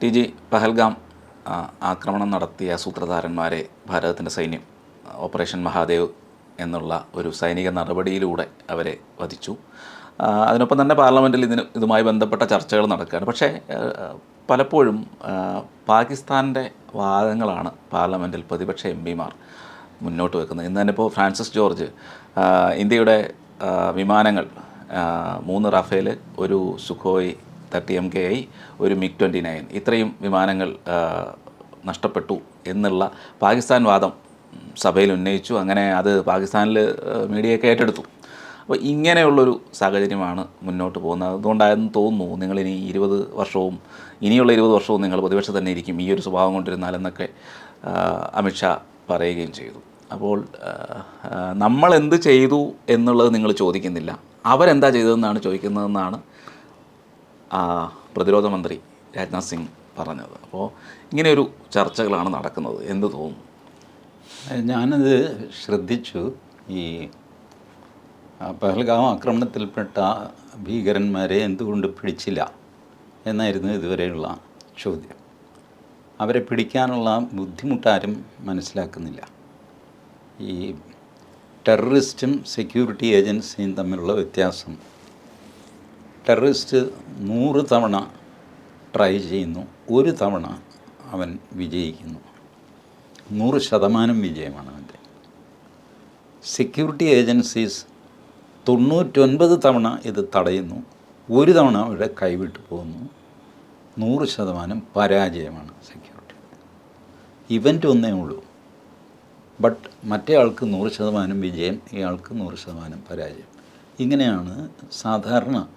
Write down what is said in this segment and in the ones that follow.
T G Pahalgam ആക്രമണം നടത്തിയ സൂത്രധാരന്മാരെ ഭാരതത്തിന്റെ സൈന്യം ഓപ്പറേഷൻ മഹാദേവ് എന്നുള്ള ഒരു സൈനിക നടപടിയിലൂടെ അവരെ വധിച്ചു. അതിനൊപ്പം തന്നെ പാർലമെന്റിൽ ഇതിന് ഇതുമായി ബന്ധപ്പെട്ട ചർച്ചകൾ നടക്കുകയാണ്. പക്ഷേ പലപ്പോഴും പാകിസ്ഥാന്റെ വാദങ്ങളാണ് പാർലമെന്റിൽ പ്രതിപക്ഷ എം പിമാർ മുന്നോട്ട് വെക്കുന്നത്. ഇന്ന് തന്നെ ഇപ്പോൾ ഫ്രാൻസിസ് ജോർജ് ഇന്ത്യയുടെ വിമാനങ്ങൾ മൂന്ന് റഫേൽ ഒരു Sukhoi thirty M K I ഒരു മിഗ് ട്വന്റി നയൻ. ഇത്രയും വിമാനങ്ങൾ നഷ്ടപ്പെട്ടു എന്നുള്ള പാകിസ്ഥാൻ വാദം സഭയിൽ ഉന്നയിച്ചു. അങ്ങനെ അത് പാകിസ്ഥാനിൽ മീഡിയയൊക്കെ ഏറ്റെടുത്തു. അപ്പോൾ ഇങ്ങനെയുള്ളൊരു സാഹചര്യമാണ് മുന്നോട്ട് പോകുന്നത്. അതുകൊണ്ടായെന്ന് തോന്നുന്നു നിങ്ങളിനി ഇരുപത് വർഷവും ഇനിയുള്ള ഇരുപത് വർഷവും നിങ്ങൾ പ്രതിപക്ഷം തന്നെ ഇരിക്കും. ഈ ഒരു സ്വഭാവം കൊണ്ടിരുന്നാലെന്നൊക്കെ അമിത്ഷാ പറയുകയും ചെയ്തു. അപ്പോൾ നമ്മൾ എന്ത് ചെയ്തു എന്നുള്ളത് നിങ്ങൾ ചോദിക്കുന്നില്ല. അവരെന്താ ചെയ്തതെന്നാണ് ചോദിക്കുന്നതെന്നാണ് പ്രതിരോധ മന്ത്രി രാജ്നാഥ് സിംഗ് പറഞ്ഞത്. അപ്പോൾ ഇങ്ങനെയൊരു ചർച്ചകളാണ് നടക്കുന്നത്. എന്ത് തോന്നുന്നു? ഞാനത് ശ്രദ്ധിച്ചു. ഈ പഹൽഗാം ആക്രമണത്തിൽപ്പെട്ട ഭീകരന്മാരെ എന്തുകൊണ്ട് പിടിച്ചില്ല എന്നായിരുന്നു ഇതുവരെയുള്ള ചോദ്യം. അവരെ പിടിക്കാനുള്ള ബുദ്ധിമുട്ടാരും മനസ്സിലാക്കുന്നില്ല. ഈ ടെററിസ്റ്റും സെക്യൂരിറ്റി ഏജൻസിയും തമ്മിലുള്ള വ്യത്യാസം ടെററിസ്റ്റ് നൂറ് തവണ ട്രൈ ചെയ്യുന്നു. ഒരു തവണ അവൻ വിജയിക്കുന്നു. നൂറ് ശതമാനം വിജയമാണ് അവന്റെ. സെക്യൂരിറ്റി ഏജൻസീസ് തൊണ്ണൂറ്റൊൻപത് തവണ ഇത് തടയുന്നു. ഒരു തവണ അവരുടെ കൈവിട്ട് പോകുന്നു. നൂറ് ശതമാനം പരാജയമാണ് സെക്യൂരിറ്റി. ഇവന്റ് ഒന്നേ ഉള്ളൂ. ബട്ട് മറ്റേ ആൾക്ക് നൂറ് ശതമാനം വിജയം ഇയാൾക്ക് നൂറ് ശതമാനം പരാജയം. ഇങ്ങനെയാണ് സാധാരണ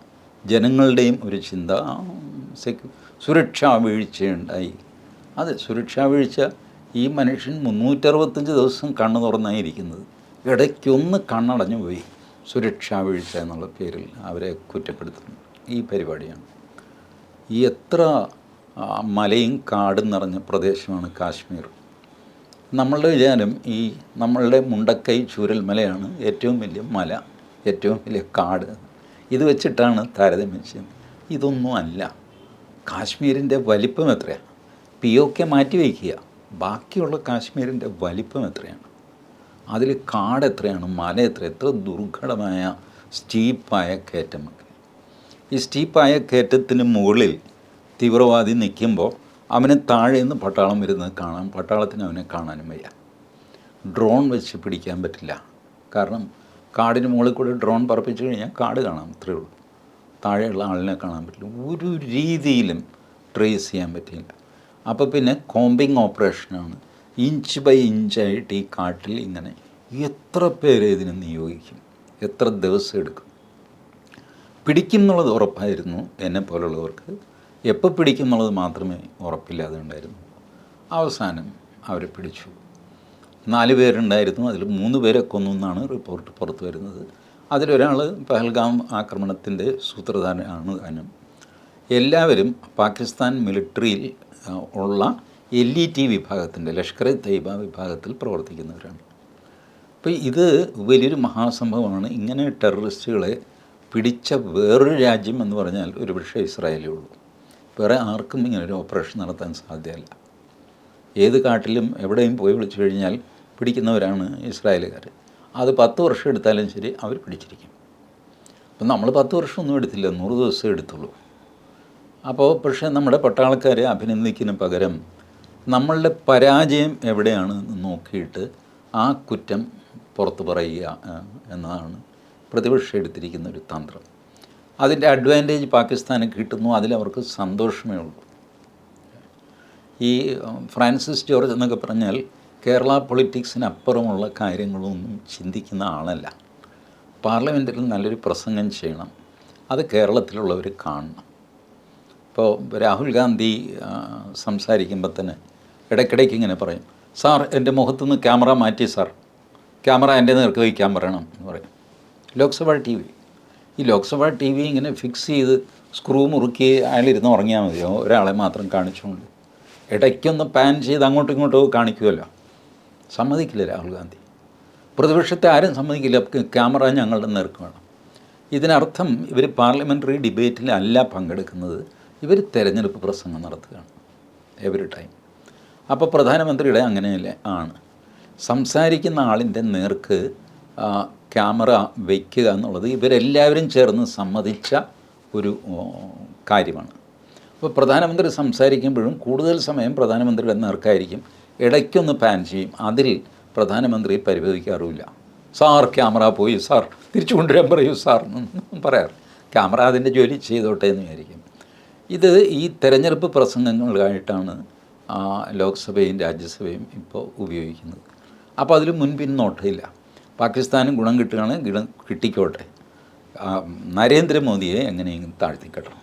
ജനങ്ങളുടെയും ഒരു ചിന്ത. സുരക്ഷാ വീഴ്ചയുണ്ടായി. അതെ സുരക്ഷാ വീഴ്ച ഈ മനുഷ്യൻ മുന്നൂറ്ററുപത്തഞ്ച് ദിവസം കണ്ണു തുറന്നായിരിക്കുന്നത്. ഇടയ്ക്കൊന്ന് കണ്ണടഞ്ഞു പോയി. സുരക്ഷാ വീഴ്ച എന്നുള്ള പേരിൽ അവരെ കുറ്റപ്പെടുത്തുന്നു. ഈ പരിപാടിയാണ്. ഈ എത്ര മലയും കാടും നിറഞ്ഞ പ്രദേശമാണ് കാശ്മീർ. നമ്മളുടെ വിചാരം ഈ നമ്മളുടെ മുണ്ടക്കൈ ചൂരൽമലയാണ് ഏറ്റവും വലിയ മല ഏറ്റവും വലിയ കാട്. ഇത് വെച്ചിട്ടാണ് താരതമ്യം ചെയ്യുന്നത്. ഇതൊന്നും അല്ല. കാശ്മീരിന്റെ വലിപ്പം എത്രയാണ്? പി ഒ കെ മാറ്റി വയ്ക്കുക. ബാക്കിയുള്ള കാശ്മീരിന്റെ വലിപ്പം എത്രയാണ്? അതിൽ കാട് എത്രയാണ്? മല എത്ര? എത്ര ദുർഘടമായ സ്റ്റീപ്പായ കയറ്റമൊക്കെ ഈ സ്റ്റീപ്പായ കയറ്റത്തിന് മുകളിൽ തീവ്രവാദി നിൽക്കുമ്പോൾ അവന് താഴെ നിന്ന് പട്ടാളം വരുന്നത് കാണാം. പട്ടാളത്തിന് അവനെ കാണാനും വയ്യ. ഡ്രോൺ വെച്ച് പിടിക്കാൻ പറ്റില്ല. കാരണം കാടിന് മുകളിൽ കൂടി ഡ്രോൺ പറപ്പിച്ചു കഴിഞ്ഞാൽ കാട് കാണാം അത്രയേ ഉള്ളൂ. താഴെയുള്ള ആളിനെ കാണാൻ പറ്റില്ല. ഒരു രീതിയിലും ട്രേസ് ചെയ്യാൻ പറ്റില്ല അപ്പോൾ പിന്നെ കോമ്പിങ് ഓപ്പറേഷനാണ് ഇഞ്ച് ബൈ ഇഞ്ചായിട്ട് ഈ കാട്ടിൽ ഇങ്ങനെ എത്ര പേരെ ഇതിന് നിയോഗിക്കും? എത്ര ദിവസം എടുക്കും? പിടിക്കും എന്നുള്ളത് ഉറപ്പായിരുന്നു എന്നെ പോലുള്ളവർക്ക്. എപ്പോൾ പിടിക്കും എന്നുള്ളത് മാത്രമേ ഉറപ്പില്ലാതെ ഉണ്ടായിരുന്നു. അവസാനം അവരെ പിടിച്ചു. നാല് പേരുണ്ടായിരുന്നു. അതിൽ മൂന്ന് പേരെ കൊന്നു എന്നാണ് റിപ്പോർട്ട് പുറത്തു വരുന്നത്. അതിലൊരാൾ പഹൽഗാം ആക്രമണത്തിന്റെ സൂത്രധാരനാണ് താനും എല്ലാവരും പാകിസ്ഥാൻ മിലിറ്ററിയിൽ ഉള്ള എൽ ഇ ടി വിഭാഗത്തിന്റെ ലഷ്കർ ഇ തൈബ വിഭാഗത്തിൽ പ്രവർത്തിക്കുന്നവരാണ്. അപ്പോൾ ഇത് വലിയൊരു മഹാസംഭവമാണ്. ഇങ്ങനെ ടെററിസ്റ്റുകളെ പിടിച്ച വേറൊരു രാജ്യം എന്ന് പറഞ്ഞാൽ ഒരുപക്ഷെ ഇസ്രായേലേ ഉള്ളൂ. വേറെ ആർക്കും ഇങ്ങനെ ഒരു ഓപ്പറേഷൻ നടത്താൻ സാധ്യമല്ല ഏത് കാട്ടിലും എവിടെയും പോയി വിളിച്ചു കഴിഞ്ഞാൽ പിടിക്കുന്നവരാണ് ഇസ്രായേലുകാർ. അത് പത്ത് വർഷം എടുത്താലും ശരി അവർ പിടിച്ചിരിക്കും. അപ്പം നമ്മൾ പത്ത് വർഷമൊന്നും എടുത്തില്ല നൂറ് ദിവസം എടുത്തുള്ളൂ. അപ്പോൾ പക്ഷേ നമ്മുടെ പട്ടാളക്കാരെ അഭിനന്ദിക്കുന്ന പകരം നമ്മളുടെ പരാജയം എവിടെയാണ് നോക്കിയിട്ട് ആ കുറ്റം പുറത്ത് പറയുക എന്നതാണ് പ്രതിപക്ഷം എടുത്തിരിക്കുന്ന ഒരു തന്ത്രം. അതിന്റെ അഡ്വാന്റേജ് പാകിസ്ഥാന് കിട്ടുന്നു അതിലവർക്ക് സന്തോഷമേ ഉള്ളൂ. ഈ ഫ്രാൻസിസ് ജോർജ് എന്നൊക്കെ പറഞ്ഞാൽ കേരള പൊളിറ്റിക്സിനപ്പുറമുള്ള കാര്യങ്ങളൊന്നും ചിന്തിക്കുന്ന ആളല്ല. പാർലമെന്റിൽ നല്ലൊരു പ്രസംഗം ചെയ്യണം. അത് കേരളത്തിലുള്ളവർ കാണണം. ഇപ്പോൾ രാഹുൽ ഗാന്ധി സംസാരിക്കുമ്പോൾ തന്നെ ഇടയ്ക്കിടയ്ക്ക് ഇങ്ങനെ പറയും സാർ എന്റെ മുഖത്തുനിന്ന് ക്യാമറ മാറ്റി സാർ. ക്യാമറ എന്റെ നേർക്ക് വയ്ക്കാൻ പറയണം എന്ന് പറയും. Lok Sabha T V. ഈ ലോക്സഭാ ടി വി ഇങ്ങനെ ഫിക്സ് ചെയ്ത് സ്ക്രൂ മുറുക്കി അയാളിരുന്ന് ഉറങ്ങിയാൽ മതിയോ? ഒരാളെ മാത്രം കാണിച്ചുകൊണ്ട് ഇടയ്ക്കൊന്ന് പാൻ ചെയ്ത് അങ്ങോട്ടും ഇങ്ങോട്ടും കാണിക്കുമല്ലോ സമ്മതിക്കില്ല രാഹുൽ ഗാന്ധി. പ്രതിപക്ഷത്തെ ആരും സമ്മതിക്കില്ല. ക്യാമറ ഞങ്ങളുടെ നേർക്ക് വേണം. ഇതിനർത്ഥം ഇവർ പാർലമെന്ററി ഡിബേറ്റിലല്ല പങ്കെടുക്കുന്നത്. ഇവർ തെരഞ്ഞെടുപ്പ് പ്രസംഗം നടത്തുകയാണ്. Every time. അപ്പോൾ പ്രധാനമന്ത്രിയുടെ അങ്ങനെയല്ലേ ആണ്. സംസാരിക്കുന്ന ആളിന്റെ നേർക്ക് ക്യാമറ വയ്ക്കുക എന്നുള്ളത് ഇവരെല്ലാവരും ചേർന്ന് സമ്മതിച്ച ഒരു കാര്യമാണ്. അപ്പോൾ പ്രധാനമന്ത്രി സംസാരിക്കുമ്പോഴും കൂടുതൽ സമയം പ്രധാനമന്ത്രിയുടെ നേർക്കായിരിക്കും. ഇടയ്ക്കൊന്ന് പാൻ ചെയ്യും. അതിൽ പ്രധാനമന്ത്രി പരിഭവിക്കാറുമില്ല. സാർ ക്യാമറ പോയി. സാർ തിരിച്ചു കൊണ്ടുവരാൻ പറയൂ സാർ. പറയാറ്. ക്യാമറ അതിന്റെ ജോലി ചെയ്തോട്ടെ എന്ന് വിചാരിക്കും. ഇത് ഈ തെരഞ്ഞെടുപ്പ് പ്രസംഗങ്ങളായിട്ടാണ് ലോക്സഭയും രാജ്യസഭയും ഇപ്പോൾ ഉപയോഗിക്കുന്നത്. അപ്പോൾ അതിൽ മുൻപിന്നോട്ടില്ല പാകിസ്ഥാനും ഗുണം കിട്ടുകയാണ് ഗുണം കിട്ടിക്കോട്ടെ. നരേന്ദ്രമോദിയെ എങ്ങനെയെങ്കിലും താഴ്ത്തിക്കെട്ടണം.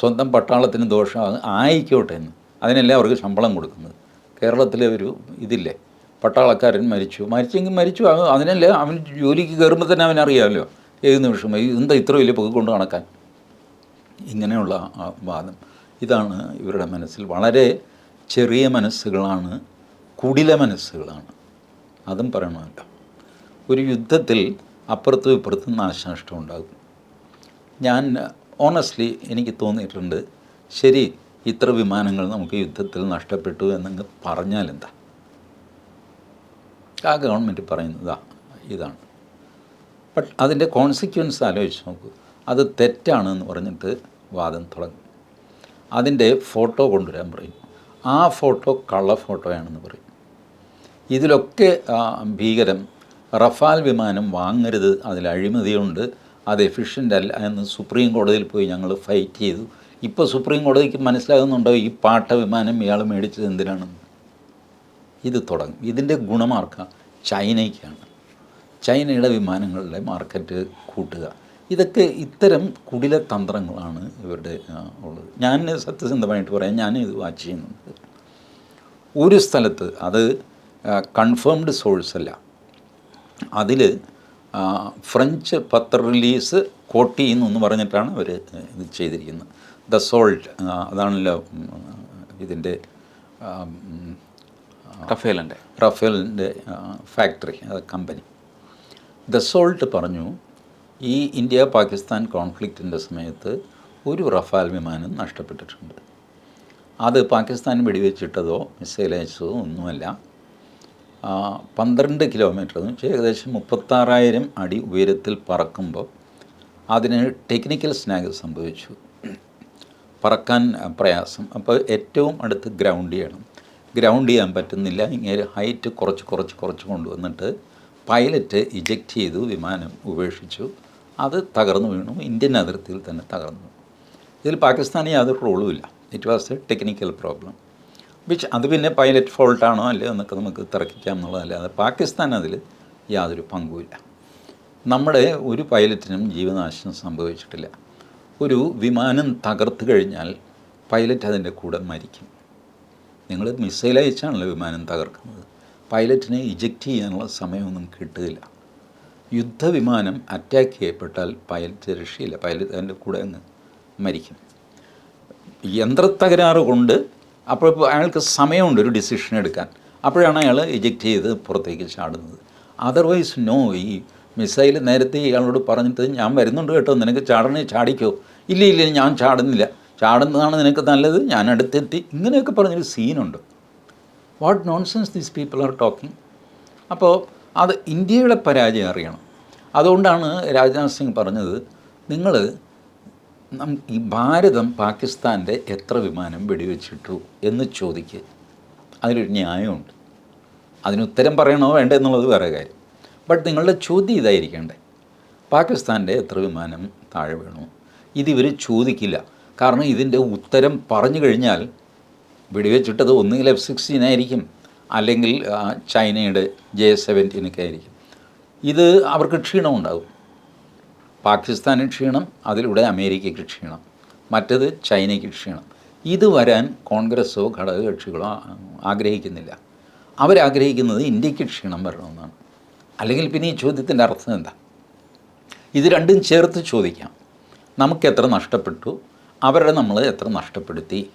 സ്വന്തം പട്ടാളത്തിന് ദോഷം ആയിക്കോട്ടെ എന്ന്. അതിനല്ലേ അവർക്ക് ശമ്പളം കൊടുക്കുന്നത്. കേരളത്തിലെ ഒരു ഇതില്ലേ? പട്ടാളക്കാരൻ മരിച്ചു. മരിച്ചെങ്കിൽ മരിച്ചു. അത് അതിനല്ലേ അവൻ ജോലിക്ക് കയറുമ്പോൾ തന്നെ അവനറിയാമല്ലോ ഏത് നിമിഷം എന്താ ഇത്ര വലിയ പൊക്കി കൊണ്ട് കണക്കാൻ ഇങ്ങനെയുള്ള വാദം. ഇതാണ് ഇവരുടെ മനസ്സിൽ വളരെ ചെറിയ മനസ്സുകളാണ് കുടില മനസ്സുകളാണ്. അതും പറയണമല്ല. ഒരു യുദ്ധത്തിൽ അപ്പുറത്തും ഇപ്പുറത്തും നാശനഷ്ടം ഉണ്ടാകും. ഞാൻ ഓണസ്റ്റ്ലി എനിക്ക് തോന്നിയിട്ടുണ്ട് ശരി ഇത്ര വിമാനങ്ങൾ നമുക്ക് യുദ്ധത്തിൽ നഷ്ടപ്പെട്ടു എന്നങ്ങ് പറഞ്ഞാൽ എന്താ? ആ ഗവൺമെന്റ് പറയുന്നതാ ഇതാണ്. ബട്ട് അതിന്റെ കോൺസിക്വൻസ് ആലോചിച്ച് നോക്കൂ. അത് തെറ്റാണെന്ന് പറഞ്ഞിട്ട് വാദം തുടങ്ങി. അതിന്റെ ഫോട്ടോ കൊണ്ടുവരാൻ പറയും. ആ ഫോട്ടോ കള്ള ഫോട്ടോയാണെന്ന് പറയും. ഇതിലൊക്കെ ഭീകരം റഫാൽ വിമാനം വാങ്ങരുത് അതിൽ അഴിമതിയുണ്ട് അത് എഫിഷ്യന്റ് അല്ല എന്ന് സുപ്രീം കോടതിയിൽ പോയി ഞങ്ങൾ ഫൈറ്റ് ചെയ്തു. ഇപ്പോൾ സുപ്രീം കോടതിക്ക് മനസ്സിലാകുന്നുണ്ടോ ഈ പാട്ട വിമാനം ഇയാൾ മേടിച്ചത് എന്തിനാണെന്ന്? ഇത് തുടങ്ങും. ഇതിന്റെ ഗുണമാർക്ക ചൈനയ്ക്കാണ്. ചൈനയുടെ വിമാനങ്ങളുടെ മാർക്കറ്റ് കൂട്ടുക. ഇതൊക്കെ ഇത്തരം കുടില തന്ത്രങ്ങളാണ് ഇവരുടെ ഉള്ളത്. ഞാൻ സത്യസന്ധമായിട്ട് പറയാം ഞാൻ ഇത് വാച്ച് ചെയ്യുന്നുണ്ട്. ഒരു സ്ഥലത്ത് അത് കൺഫേംഡ് സോഴ്സ് അല്ല. അതിൽ ഫ്രഞ്ച് പത്ര റിലീസ് കോട്ട് ചെയ്യുന്നു എന്ന് പറഞ്ഞിട്ടാണ് അവർ ഇത് ചെയ്തിരിക്കുന്നത്. ദ സോൾട്ട് അതാണല്ലോ ഇതിന്റെ റഫേലിന്റെ. റഫേലിന്റെ ഫാക്ടറി കമ്പനി. ദ സോൾട്ട് പറഞ്ഞു ഈ ഇന്ത്യ പാകിസ്ഥാൻ കോൺഫ്ലിക്റ്റിന്റെ സമയത്ത് ഒരു റഫാൽ വിമാനം നഷ്ടപ്പെട്ടിട്ടുണ്ട്. അത് പാകിസ്ഥാൻ വെടിവെച്ചിട്ടതോ മിസൈൽ അയച്ചതോ ഒന്നുമല്ല. പന്ത്രണ്ട് കിലോമീറ്റർ എന്ന് വെച്ചാൽ ഏകദേശം മുപ്പത്താറായിരം അടി ഉയരത്തിൽ പറക്കുമ്പോൾ അതിന് ടെക്നിക്കൽ സ്നാഗ് സംഭവിച്ചു. പറക്കാൻ പ്രയാസം. അപ്പോൾ ഏറ്റവും അടുത്ത് ഗ്രൗണ്ട് ചെയ്യണം. ഗ്രൗണ്ട് ചെയ്യാൻ പറ്റുന്നില്ല. ഇങ്ങനെ ഹൈറ്റ് കുറച്ച് കുറച്ച് കുറച്ച് കൊണ്ടുവന്നിട്ട് പൈലറ്റ് ഇജക്റ്റ് ചെയ്തു വിമാനം ഉപേക്ഷിച്ചു. അത് തകർന്നു വീണു. ഇന്ത്യൻ അതിർത്തിയിൽ തന്നെ തകർന്നു ഇതിൽ പാകിസ്ഥാന് യാതൊരു റോളും ഇല്ല. It was a technical problem which അത് പിന്നെ പൈലറ്റ് ഫോൾട്ടാണോ അല്ലയോ എന്നൊക്കെ നമുക്ക് തർക്കിക്കാം എന്നുള്ളതല്ലാതെ പാകിസ്ഥാൻ അതിൽ യാതൊരു പങ്കുമില്ല നമ്മുടെ ഒരു പൈലറ്റിനും ജീവനാശം സംഭവിച്ചിട്ടില്ല. ഒരു വിമാനം തകർത്ത് കഴിഞ്ഞാൽ പൈലറ്റ് അതിന്റെ കൂടെ മരിക്കും. നിങ്ങൾ മിസൈൽ അയച്ചാണല്ലോ വിമാനം തകർക്കുന്നത്. പൈലറ്റിനെ ഇജക്റ്റ് ചെയ്യാനുള്ള സമയമൊന്നും കിട്ടുകയില്ല. യുദ്ധവിമാനം അറ്റാക്ക് ചെയ്യപ്പെട്ടാൽ പൈലറ്റ് രക്ഷയില്ല. പൈലറ്റ് അതിന്റെ കൂടെ അങ്ങ് മരിക്കും. യന്ത്രത്തകരാറ് കൊണ്ട് അപ്പോൾ അയാൾക്ക് സമയമുണ്ട് ഒരു ഡിസിഷൻ എടുക്കാൻ. അപ്പോഴാണ് അയാൾ ഇജക്റ്റ് ചെയ്ത് പുറത്തേക്ക് ചാടുന്നത്. അതർവൈസ് നോ ഈ മിസൈൽ നേരത്തെ ഇയാളോട് പറഞ്ഞിട്ട് ഞാൻ വരുന്നുണ്ട് കേട്ടോ നിനക്ക് ചാടണേ ചാടിക്കോ. ഇല്ല ഇല്ല ഞാൻ ചാടുന്നില്ല. ചാടുന്നതാണ് നിനക്ക് നല്ലത് ഞാൻ അടുത്തെത്തി. ഇങ്ങനെയൊക്കെ പറഞ്ഞൊരു സീനുണ്ട്. What nonsense these people are talking അപ്പോൾ അത് ഇന്ത്യയുടെ പരാജയം അറിയണം. അതുകൊണ്ടാണ് രാജ്നാഥ് സിംഗ് പറഞ്ഞത് നിങ്ങൾ ഈ ഭാരതം പാകിസ്ഥാന്റെ എത്ര വിമാനം വെടിവെച്ചിട്ടു? എന്ന് ചോദിക്കുക അതിലൊരു ന്യായമുണ്ട്. അതിന് ഉത്തരം പറയണോ വേണ്ടേ എന്നുള്ളത് വേറെ കാര്യം. ബട്ട് നിങ്ങളുടെ ചോദ്യം ഇതായിരിക്കണ്ടേ? പാകിസ്ഥാന്റെ എത്ര വിമാനം താഴെ വീണു? ഇതിവർ ചോദിക്കില്ല. കാരണം ഇതിന്റെ ഉത്തരം പറഞ്ഞു കഴിഞ്ഞാൽ വെടിവെച്ചിട്ടത് ഒന്നുകിൽ എഫ് സിക്സ്റ്റീൻ ആയിരിക്കും അല്ലെങ്കിൽ ചൈനയുടെ ജെ സെവന്റീനൊക്കെ ആയിരിക്കും. ഇത് അവർക്ക് ക്ഷീണം ഉണ്ടാകും. പാകിസ്ഥാന് ക്ഷീണം അതിലൂടെ അമേരിക്കയ്ക്ക് ക്ഷീണം മറ്റത് ചൈനയ്ക്ക് ക്ഷീണം. ഇത് വരാൻ കോൺഗ്രസ്സോ ഘടകകക്ഷികളോ ആഗ്രഹിക്കുന്നില്ല. അവരാഗ്രഹിക്കുന്നത് ഇന്ത്യയ്ക്ക് ക്ഷീണം വരണമെന്നാണ്. അല്ലെങ്കിൽ പിന്നെ ഈ ചോദ്യത്തിന്റെ അർത്ഥം എന്താ? ഇത് രണ്ടും ചേർത്ത് ചോദിക്കാം. നമുക്ക് എത്ര നഷ്ടപ്പെട്ടു? അവരുടെ നമ്മൾ എത്ര നഷ്ടപ്പെടുത്തി?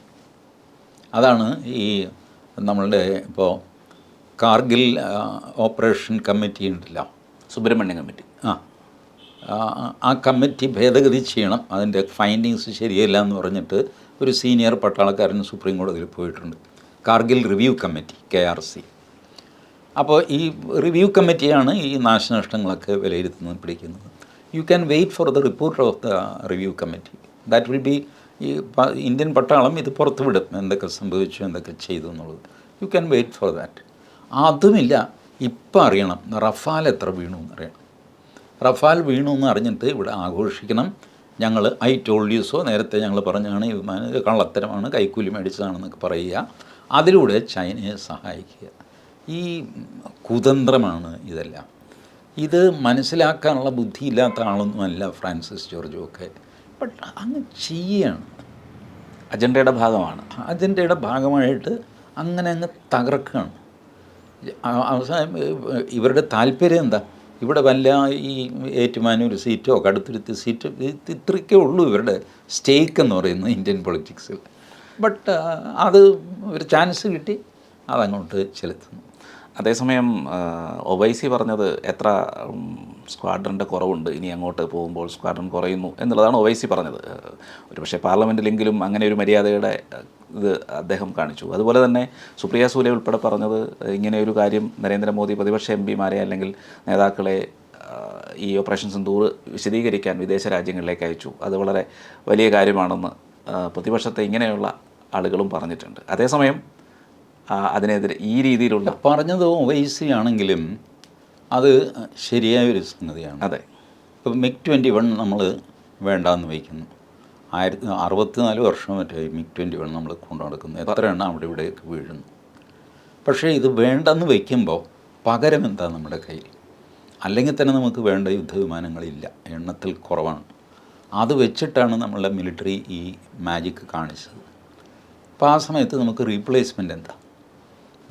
അതാണ് ഈ നമ്മളുടെ ഇപ്പോൾ കാർഗിൽ ഓപ്പറേഷൻ കമ്മിറ്റി ഉണ്ടല്ലോ. സുബ്രഹ്മണ്യ കമ്മിറ്റി. ആ ആ- കമ്മിറ്റി ഭേദഗതി ചെയ്യണം. അതിന്റെ ഫൈൻഡിങ്സ് ശരിയല്ല എന്ന് പറഞ്ഞിട്ട് ഒരു സീനിയർ പട്ടാളക്കാരൻ സുപ്രീം കോടതിയിൽ പോയിട്ടുണ്ട്. Kargil review committee K R C. അപ്പോൾ ഈ റിവ്യൂ കമ്മിറ്റിയാണ് ഈ നാശനഷ്ടങ്ങളൊക്കെ വിലയിരുത്തുന്നത് പിടിക്കുന്നത്. You can wait for the report of the review committee that will be ഈ ഇന്ത്യൻ പട്ടാളം ഇത് പുറത്തുവിടും എന്തൊക്കെ സംഭവിച്ചു എന്തൊക്കെ ചെയ്തു എന്നുള്ളത്. You can wait for that അതുമില്ല ഇപ്പം അറിയണം റഫാൽ എത്ര വീണു എന്നറിയണം റഫാൽ വീണു എന്ന് അറിഞ്ഞിട്ട് ഇവിടെ ആഘോഷിക്കണം. ഞങ്ങൾ ഐ ടോൾഡ് യൂസോ നേരത്തെ ഞങ്ങൾ പറഞ്ഞാണ് ഈ വിമാനം കള്ളത്തരമാണ് കൈക്കൂലി മേടിച്ചതാണെന്നൊക്കെ പറയുക. അതിലൂടെ ചൈനയെ സഹായിക്കുക. ഈ കുതന്ത്രമാണ് ഇതെല്ലാം. ഇത് മനസ്സിലാക്കാനുള്ള ബുദ്ധിയില്ലാത്ത ആളൊന്നുമല്ല ഫ്രാൻസിസ് ജോർജും ഒക്കെ. ബട്ട് അങ്ങ് ചെയ്യാണ്. അജണ്ടയുടെ ഭാഗമാണ്. അജണ്ടയുടെ ഭാഗമായിട്ട് അങ്ങനെ അങ്ങ് തകർക്കുകയാണ്. അവസാനം ഇവരുടെ താല്പര്യം എന്താ? ഇവിടെ വല്ല ഈ ഏറ്റുമാനൂർ സീറ്റോ കടുത്തുരുത്തി സീറ്റോ ഇത് ഇത്രയ്ക്കേ ഉള്ളൂ ഇവരുടെ സ്റ്റേക്ക് എന്ന് പറയുന്നത് ഇന്ത്യൻ പൊളിറ്റിക്സിൽ. ബട്ട് അത് ഒരു ചാൻസ് കിട്ടി. അതങ്ങോട്ട് ചെലുത്തുന്നു. അതേസമയം ഒവൈസി പറഞ്ഞത് എത്ര സ്ക്വാഡ്രന്റെ കുറവുണ്ട് ഇനി അങ്ങോട്ട് പോകുമ്പോൾ സ്ക്വാഡ്രൻ കുറയുന്നു എന്നുള്ളതാണ് ഒവൈസി പറഞ്ഞത്. ഒരുപക്ഷെ പാർലമെന്റിലെങ്കിലും അങ്ങനെ ഒരു മര്യാദയുടെ ഇത് അദ്ദേഹം കാണിച്ചു. അതുപോലെ തന്നെ സുപ്രിയ സൂലെ ഉൾപ്പെടെ പറഞ്ഞത് ഇങ്ങനെ ഒരു കാര്യം നരേന്ദ്രമോദി പ്രതിപക്ഷ എം പിമാരെ അല്ലെങ്കിൽ നേതാക്കളെ ഈ ഓപ്പറേഷൻ സിന്ദൂർ വിശദീകരിക്കാൻ വിദേശ രാജ്യങ്ങളിലേക്ക് അയച്ചു. അത് വളരെ വലിയ കാര്യമാണെന്ന് പ്രതിപക്ഷത്തെ ഇങ്ങനെയുള്ള ആളുകളും പറഞ്ഞിട്ടുണ്ട്. അതേസമയം അതിനെതിരെ ഈ രീതിയിലുള്ള പറഞ്ഞത് ഒവൈസി ആണെങ്കിലും അത് ശരിയായ ഒരു സംഗതിയാണ് അതെ. ഇപ്പം മിക് ട്വന്റി വൺ നമ്മൾ വേണ്ടാന്ന് വയ്ക്കുന്നു. ആയിരത്തി അറുപത്തിനാല് വർഷം മറ്റേ മിക് ട്വന്റി വൺ നമ്മൾ കൊണ്ടു നടക്കുന്നു. എത്ര എണ്ണം അവിടെ ഇവിടെയൊക്കെ വീഴുന്നു പക്ഷേ ഇത് വേണ്ടെന്ന് വയ്ക്കുമ്പോൾ പകരം എന്താ നമ്മുടെ കയ്യിൽ? അല്ലെങ്കിൽ തന്നെ നമുക്ക് വേണ്ട യുദ്ധവിമാനങ്ങളില്ല. എണ്ണത്തിൽ കുറവാണ്. അത് വെച്ചിട്ടാണ് നമ്മളുടെ മിലിറ്ററി ഈ മാജിക് കാണിച്ചത്. അപ്പോൾ ആ സമയത്ത് നമുക്ക് റീപ്ലേസ്മെന്റ് എന്താ?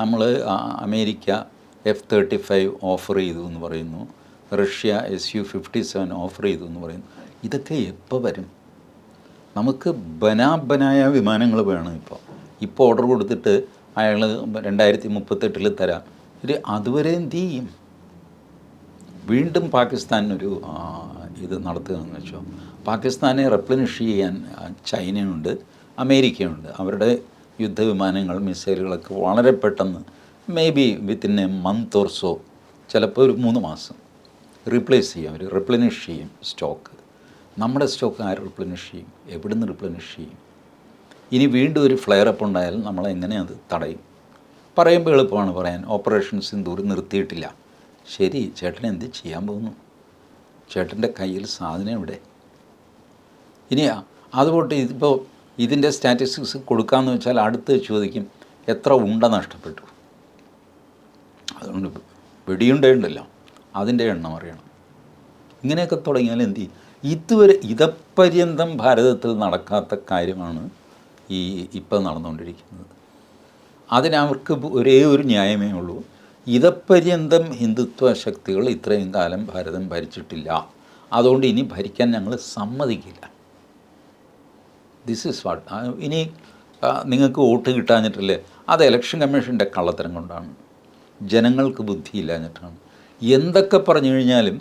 നമ്മൾ America F thirty five offer ചെയ്തു എന്ന് പറയുന്നു. Russia S U fifty seven offer ചെയ്തു എന്ന് പറയുന്നു. ഇതൊക്കെ എപ്പോൾ വരും? നമുക്ക് ബനാബനായ വിമാനങ്ങൾ വേണം ഇപ്പോൾ ഇപ്പോൾ ഓർഡർ കൊടുത്തിട്ട് അയാൾ രണ്ടായിരത്തി മുപ്പത്തെട്ടിൽ തരാം. ഇത് അതുവരെ എന്ത് ചെയ്യും? വീണ്ടും പാകിസ്ഥാനൊരു ഇത് ഇത് നടത്തുകയെന്ന് വെച്ചോ. പാകിസ്ഥാനെ റെപ്ലനിഷ് ചെയ്യാൻ ചൈനയുണ്ട് അമേരിക്കയുണ്ട്. അവരുടെ യുദ്ധവിമാനങ്ങൾ മിസൈലുകളൊക്കെ വളരെ പെട്ടെന്ന് may be within a month or so ചിലപ്പോൾ ഒരു മൂന്ന് മാസം റീപ്ലേസ് ചെയ്യാം അവർ റിപ്ലനിഷ് ചെയ്യും സ്റ്റോക്ക് നമ്മുടെ സ്റ്റോക്ക് ആര് റിപ്ലനിഷ് ചെയ്യും? എവിടുന്ന് റിപ്ലനിഷ് ചെയ്യും? ഇനി വീണ്ടും ഒരു ഫ്ലെയർ അപ്പ് ഉണ്ടായാൽ നമ്മളെങ്ങനെ അത് തടയും? പറയുമ്പോൾ എളുപ്പമാണ് പറയാൻ ഓപ്പറേഷൻ സിന്ദൂർ നിർത്തിയിട്ടില്ല. ശരി ചേട്ടൻ എന്ത് ചെയ്യാൻ പോകുന്നു? ചേട്ടന്റെ കയ്യിൽ സാധനം എവിടെ? ഇനി അതുപോട്ട് ഇതിപ്പോൾ ഇതിന്റെ സ്റ്റാറ്റിസ്റ്റിക്സ് കൊടുക്കാമെന്ന് വെച്ചാൽ അടുത്ത് ചോദിക്കും എത്ര ഉണ്ട നഷ്ടപ്പെട്ടു? അതുകൊണ്ട് വെടിയുണ്ടല്ലോ അതിന്റെ എണ്ണം അറിയണം. ഇങ്ങനെയൊക്കെ തുടങ്ങിയാൽ എന്ത് ചെയ്യും? ഇതുവരെ ഇതപര്യന്തം ഭാരതത്തിൽ നടക്കാത്ത കാര്യമാണ് ഈ ഇപ്പം നടന്നുകൊണ്ടിരിക്കുന്നത്. അതിനവർക്ക് ഒരേ ഒരു ന്യായമേ ഉള്ളൂ. ഇതപര്യന്തം ഹിന്ദുത്വ ശക്തികൾ ഇത്രയും കാലം ഭാരതം ഭരിച്ചിട്ടില്ല. അതുകൊണ്ട് ഇനി ഭരിക്കാൻ ഞങ്ങൾ സമ്മതിക്കില്ല. ദിസ് ഇസ് വാട്ട് ഇനി നിങ്ങൾക്ക് വോട്ട് കിട്ടാഞ്ഞിട്ടില്ലേ? അത് ഇലക്ഷൻ കമ്മീഷന്റെ കള്ളത്തരം കൊണ്ടാണ്. ജനങ്ങൾക്ക് ബുദ്ധിയില്ലാഞ്ഞിട്ടാണ്. എന്തൊക്കെ പറഞ്ഞു കഴിഞ്ഞാലും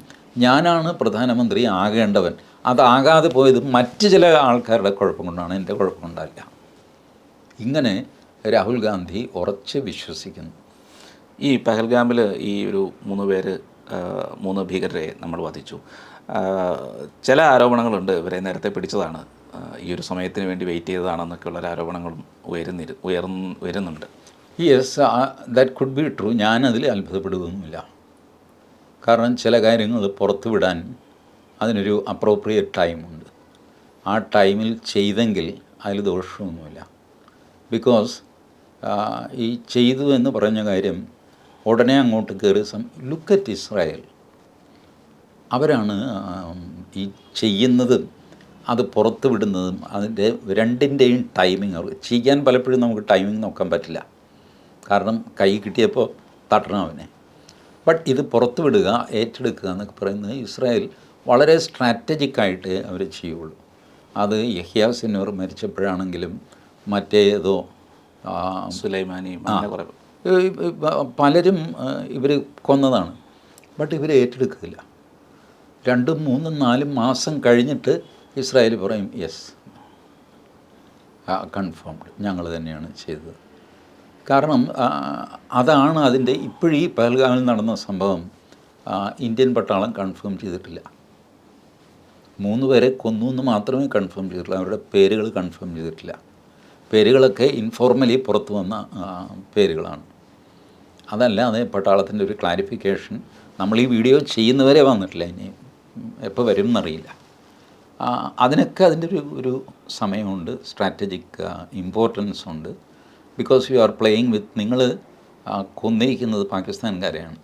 ഞാനാണ് പ്രധാനമന്ത്രി ആകേണ്ടവൻ. അതാകാതെ പോയത് മറ്റ് ചില ആൾക്കാരുടെ കുഴപ്പം കൊണ്ടാണ് എന്റെ കുഴപ്പം കൊണ്ടല്ല. ഇങ്ങനെ രാഹുൽ ഗാന്ധി ഉറച്ച് വിശ്വസിക്കുന്നു. ഈ പഹൽഗാമിൽ ഈ ഒരു മൂന്ന് പേര് മൂന്ന് ഭീകരരെ നമ്മൾ വധിച്ചു. ചില ആരോപണങ്ങളുണ്ട്. ഇവരെ നേരത്തെ പിടിച്ചതാണ്. ഈ ഒരു സമയത്തിന് വേണ്ടി വെയിറ്റ് ചെയ്തതാണെന്നൊക്കെയുള്ള ഒരു ആരോപണങ്ങളും ഉയരുന്നിരു ഉയർന്ന് വരുന്നുണ്ട്. Yes that could be true ഞാനതിൽ അത്ഭുതപ്പെടുകയൊന്നുമില്ല. കാരണം ചില കാര്യങ്ങൾ പുറത്തു വിടാൻ അതിനൊരു അപ്രോപ്രിയറ്റ് ടൈമുണ്ട് ആ ടൈമിൽ ചെയ്തെങ്കിൽ അതിൽ ദോഷമൊന്നുമില്ല. ബിക്കോസ് ഈ ചെയ്തു എന്ന് പറഞ്ഞ കാര്യം ഉടനെ അങ്ങോട്ട് കയറി സം ലുക്ക് അറ്റ് ഇസ്രായേൽ അവരാണ് ഈ ചെയ്യുന്നതും അത് പുറത്ത് വിടുന്നതും അതിന്റെ രണ്ടിന്റെയും ടൈമിങ് അവർ ചെയ്യാൻ പലപ്പോഴും നമുക്ക് ടൈമിങ് നോക്കാൻ പറ്റില്ല. കാരണം കൈ കിട്ടിയപ്പോൾ തട്ടണം അവനെ. ബട്ട് ഇത് പുറത്ത് വിടുക ഏറ്റെടുക്കുക എന്നൊക്കെ പറയുന്നത് ഇസ്രായേൽ വളരെ സ്ട്രാറ്റജിക്കായിട്ട് അവർ ചെയ്യുള്ളൂ. അത് യഹ്യാസിനോർ മരിച്ചപ്പോഴാണെങ്കിലും മറ്റേതോ സുലൈമാനി പലരും ഇവർ കൊന്നതാണ്. ബട്ട് ഇവർ ഏറ്റെടുക്കില്ല രണ്ടും മൂന്നും നാലും മാസം കഴിഞ്ഞിട്ട് ഇസ്രായേൽ പറയും യെസ് കൺഫേംഡ് ഞങ്ങൾ തന്നെയാണ് ചെയ്തത്. കാരണം അതാണ് അതിന്റെ ഇപ്പോഴീ പഹൽഗാമിൽ നടന്ന സംഭവം. ഇന്ത്യൻ പട്ടാളം കൺഫേം ചെയ്തിട്ടില്ല. മൂന്ന് പേരെ കൊന്നു എന്ന് മാത്രമേ കൺഫേം ചെയ്തിട്ടുള്ളൂ. അവരുടെ പേരുകൾ കൺഫേം ചെയ്തിട്ടില്ല. പേരുകളൊക്കെ ഇൻഫോർമലി പുറത്തു വന്ന പേരുകളാണ്. അതല്ലാതെ പട്ടാളത്തിന്റെ ഒരു ക്ലാരിഫിക്കേഷൻ നമ്മൾ ഈ വീഡിയോ ചെയ്യുന്നവരെ വന്നിട്ടില്ല ഇനി. എപ്പോൾ വരും എന്നറിയില്ല. അതിനൊക്കെ അതിന്റെ ഒരു ഒരു സമയമുണ്ട്. സ്ട്രാറ്റജിക് ഇമ്പോർട്ടൻസ് ഉണ്ട്. Because you are playing with നിങ്ങൾ കൊന്നിരിക്കുന്നത് പാകിസ്ഥാൻകാരെയാണ്.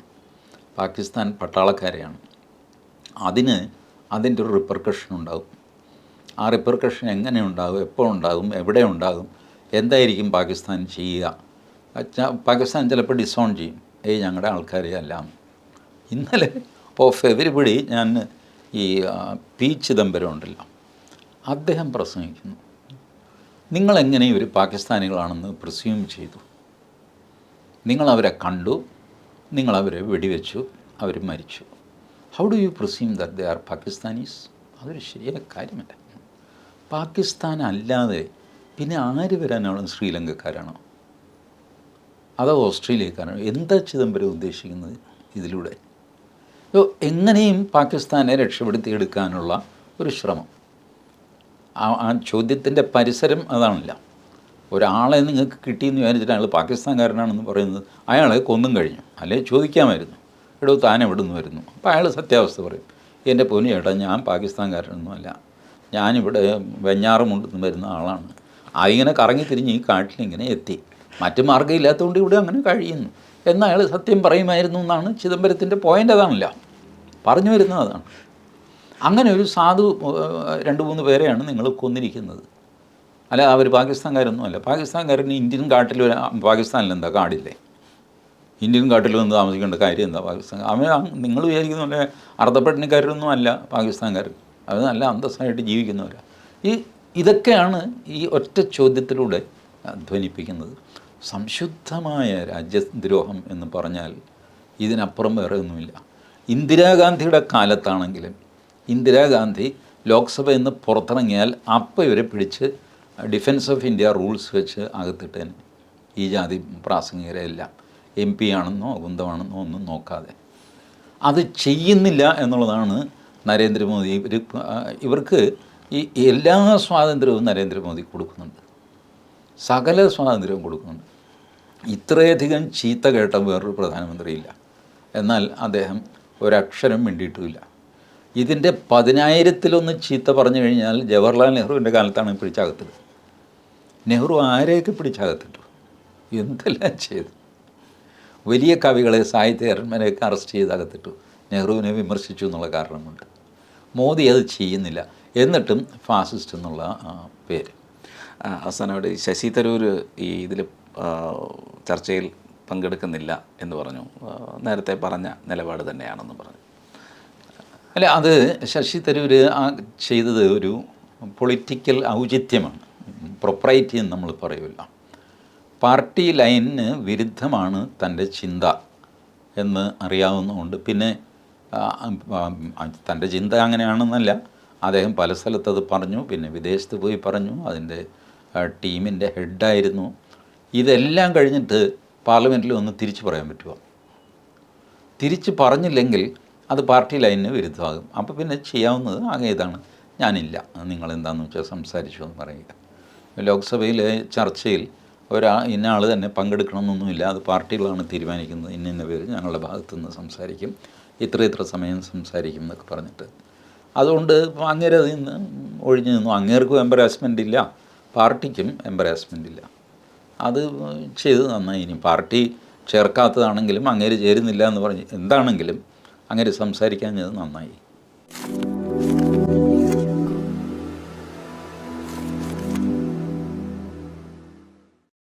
പാകിസ്ഥാൻ പട്ടാളക്കാരെയാണ്. അതിന് അതിന്റെ ഒരു റിപ്പർക്കഷൻ ഉണ്ടാകും ആ റിപ്പർക്കഷൻ എങ്ങനെ ഉണ്ടാകും എപ്പോൾ ഉണ്ടാകും എവിടെ ഉണ്ടാകും എന്തായിരിക്കും പാകിസ്ഥാൻ ചെയ്യുക? പാകിസ്ഥാൻ ചിലപ്പോൾ ഡിസോൺ ചെയ്യും. ഏയ് ഞങ്ങളുടെ ആൾക്കാരെ അല്ല ഇന്നലെ ഓഫ് എവരിബഡി ഞാൻ ഈ പി ചിദംബരം ഉണ്ടല്ലോ അദ്ദേഹം പ്രസംഗിക്കുന്നു. നിങ്ങളെങ്ങനെ ഇവർ പാകിസ്ഥാനികളാണെന്ന് പ്രസ്യൂം ചെയ്തു. നിങ്ങളവരെ കണ്ടു നിങ്ങളവരെ വെടിവെച്ചു അവർ മരിച്ചു. How do you presume that they are Pakistanis അതൊരു ശരിയായ കാര്യമല്ല. പാകിസ്ഥാൻ അല്ലാതെ പിന്നെ ആര് വരാനാണ് ശ്രീലങ്കക്കാരാണോ? അതോ ഓസ്ട്രേലിയക്കാരാണോ? എന്താ ചിദംബരം ഉദ്ദേശിക്കുന്നത് ഇതിലൂടെ? എങ്ങനെയും പാകിസ്ഥാനെ രക്ഷപ്പെടുത്തിയെടുക്കാനുള്ള ഒരു ശ്രമം. ആ ചോദ്യത്തിന്റെ പരിസരം അതാണല്ല. ഒരാളെ നിങ്ങൾക്ക് കിട്ടിയെന്ന് വിചാരിച്ചിട്ട് അയാൾ പാകിസ്ഥാൻകാരനാണെന്ന് പറയുന്നത് അയാളെ കൊന്നും കഴിഞ്ഞു. അല്ലെ ചോദിക്കാമായിരുന്നു. എടോ താൻ എവിടെ നിന്ന് വരുന്നു? അപ്പോൾ അയാൾ സത്യാവസ്ഥ പറയും. എന്റെ പൊന്നു ചേട്ടാ ഞാൻ പാകിസ്ഥാൻകാരനൊന്നും അല്ല. ഞാനിവിടെ വെഞ്ഞാറമുണ്ടെന്ന് വരുന്ന ആളാണ്. അതിങ്ങനെ കറങ്ങി തിരിഞ്ഞ് ഈ കാട്ടിലിങ്ങനെ എത്തി. മറ്റു മാർഗം ഇല്ലാത്തതുകൊണ്ട് ഇവിടെ അങ്ങനെ കഴിയുന്നു. എന്ന് അയാൾ സത്യം പറയുമായിരുന്നു എന്നാണ് ചിദംബരത്തിന്റെ പോയിന്റ് അതാണല്ലോ. പറഞ്ഞു വരുന്നത് അതാണ് അങ്ങനെ ഒരു സാധു രണ്ട് മൂന്ന് പേരെയാണ് നിങ്ങൾ കൊന്നിരിക്കുന്നത്. അല്ല അവർ പാകിസ്ഥാൻകാരൊന്നും അല്ല. പാകിസ്ഥാൻകാരന് ഇന്ത്യൻ കാട്ടിൽ പാകിസ്ഥാനിൽ എന്താ കാടില്ലേ? ഇന്ത്യൻ കാട്ടിൽ വന്ന് താമസിക്കേണ്ട കാര്യം എന്താ പാകിസ്ഥാൻ? അവൻ നിങ്ങൾ വിചാരിക്കുന്ന പോലെ അർദ്ധപട്ടിണിക്കാരൊന്നും അല്ല പാകിസ്ഥാൻകാർ അവർ നല്ല അന്തസ്സായിട്ട് ജീവിക്കുന്നവരാണ് ഈ ഇതൊക്കെയാണ് ഈ ഒറ്റ ചോദ്യത്തിലൂടെ ധ്വനിപ്പിക്കുന്നത്. സംശുദ്ധമായ രാജ്യദ്രോഹം എന്ന് പറഞ്ഞാൽ ഇതിനപ്പുറം വേറെ ഒന്നുമില്ല. ഇന്ദിരാഗാന്ധിയുടെ കാലത്താണെങ്കിലും ഇന്ദിരാഗാന്ധി ലോക്സഭയിൽ നിന്ന് പുറത്തിറങ്ങിയാൽ അപ്പം ഇവരെ പിടിച്ച് ഡിഫൻസ് ഓഫ് ഇന്ത്യ റൂൾസ് വെച്ച് അകത്തിട്ടേനെ. ഈ ജാതി പ്രാസംഗികരെ എല്ലാം എം പി ആണെന്നോ ഗുന്തമാണെന്നോ ഒന്നും നോക്കാതെ. അത് ചെയ്യുന്നില്ല എന്നുള്ളതാണ് നരേന്ദ്രമോദി. ഇവർ ഇവർക്ക് ഈ എല്ലാ സ്വാതന്ത്ര്യവും നരേന്ദ്രമോദി കൊടുക്കുന്നുണ്ട്. സകല സ്വാതന്ത്ര്യവും കൊടുക്കുന്നുണ്ട്. ഇത്രയധികം ചീത്ത കേട്ട വേറൊരു പ്രധാനമന്ത്രിയില്ല. എന്നാൽ അദ്ദേഹം ഒരക്ഷരം മിണ്ടിയിട്ടുമില്ല ഇതിന്റെ പതിനായിരത്തിലൊന്ന് ചീത്ത പറഞ്ഞു കഴിഞ്ഞാൽ ജവഹർലാൽ നെഹ്റുവിന്റെ കാലത്താണ് പിടിച്ചകത്തത്. നെഹ്റു ആരെയൊക്കെ പിടിച്ചകത്തിട്ടു? എന്തെല്ലാം ചെയ്തു? വലിയ കവികളെ സാഹിത്യകാരന്മാരെയൊക്കെ അറസ്റ്റ് ചെയ്ത് അകത്തിട്ടു നെഹ്റുവിനെ വിമർശിച്ചു എന്നുള്ള കാരണം കൊണ്ട് മോദി അത് ചെയ്യുന്നില്ല. എന്നിട്ടും ഫാസിസ്റ്റ് എന്നുള്ള പേര്. അവസാനം ഈ ശശി തരൂർ ഈ ഇതിൽ ചർച്ചയിൽ പങ്കെടുക്കുന്നില്ല എന്ന് പറഞ്ഞു. നേരത്തെ പറഞ്ഞ നിലപാട് തന്നെയാണെന്ന് പറഞ്ഞു. അല്ല അത് ശശി തരൂർ ആ ചെയ്തത് ഒരു പൊളിറ്റിക്കൽ ഔചിത്യമാണ്. പ്രൊപ്രൈറ്റി എന്ന് നമ്മൾ പറയില്ല പാർട്ടി ലൈനിന് വിരുദ്ധമാണ് തന്റെ ചിന്ത എന്ന് അറിയാവുന്നതുകൊണ്ട് പിന്നെ തന്റെ ചിന്ത അങ്ങനെയാണെന്നല്ല. അദ്ദേഹം പല സ്ഥലത്ത് അത് പറഞ്ഞു പിന്നെ വിദേശത്ത് പോയി പറഞ്ഞു. അതിന്റെ ടീമിന്റെ ഹെഡായിരുന്നു. ഇതെല്ലാം കഴിഞ്ഞിട്ട് പാർലമെന്റിൽ ഒന്ന് തിരിച്ചു പറയാൻ പറ്റുമോ തിരിച്ച് പറഞ്ഞില്ലെങ്കിൽ അത് പാർട്ടി ലൈനിന് വിരുദ്ധമാകും. അപ്പോൾ പിന്നെ ചെയ്യാവുന്നത് ആകെ ഇതാണ്. ഞാനില്ല. നിങ്ങളെന്താണെന്ന് വെച്ചാൽ സംസാരിച്ചു എന്ന് പറയുക. ലോക്സഭയിലെ ചർച്ചയിൽ ഒരാ ഇന്ന ആൾ തന്നെ പങ്കെടുക്കണമെന്നൊന്നുമില്ല. അത് പാർട്ടികളാണ് തീരുമാനിക്കുന്നത്. ഇന്ന ഇന്ന പേര് ഞങ്ങളുടെ ഭാഗത്തു നിന്ന് സംസാരിക്കും. ഇത്ര ഇത്ര സമയം സംസാരിക്കും എന്നൊക്കെ പറഞ്ഞിട്ട്. അതുകൊണ്ട് അങ്ങേരെ അതിൽ നിന്ന് ഒഴിഞ്ഞു നിന്നു. അങ്ങേർക്കും എംബറാസ്മെന്റ് ഇല്ല. പാർട്ടിക്കും എംബറാസ്മെന്റ് ഇല്ല. അത് ചെയ്ത് നന്നായി. ഇനി പാർട്ടി ചേർക്കാത്തതാണെങ്കിലും അങ്ങേര് ചേരുന്നില്ല എന്ന് പറഞ്ഞ് എന്താണെങ്കിലും അങ്ങേര് സംസാരിക്കാൻ നന്നായി.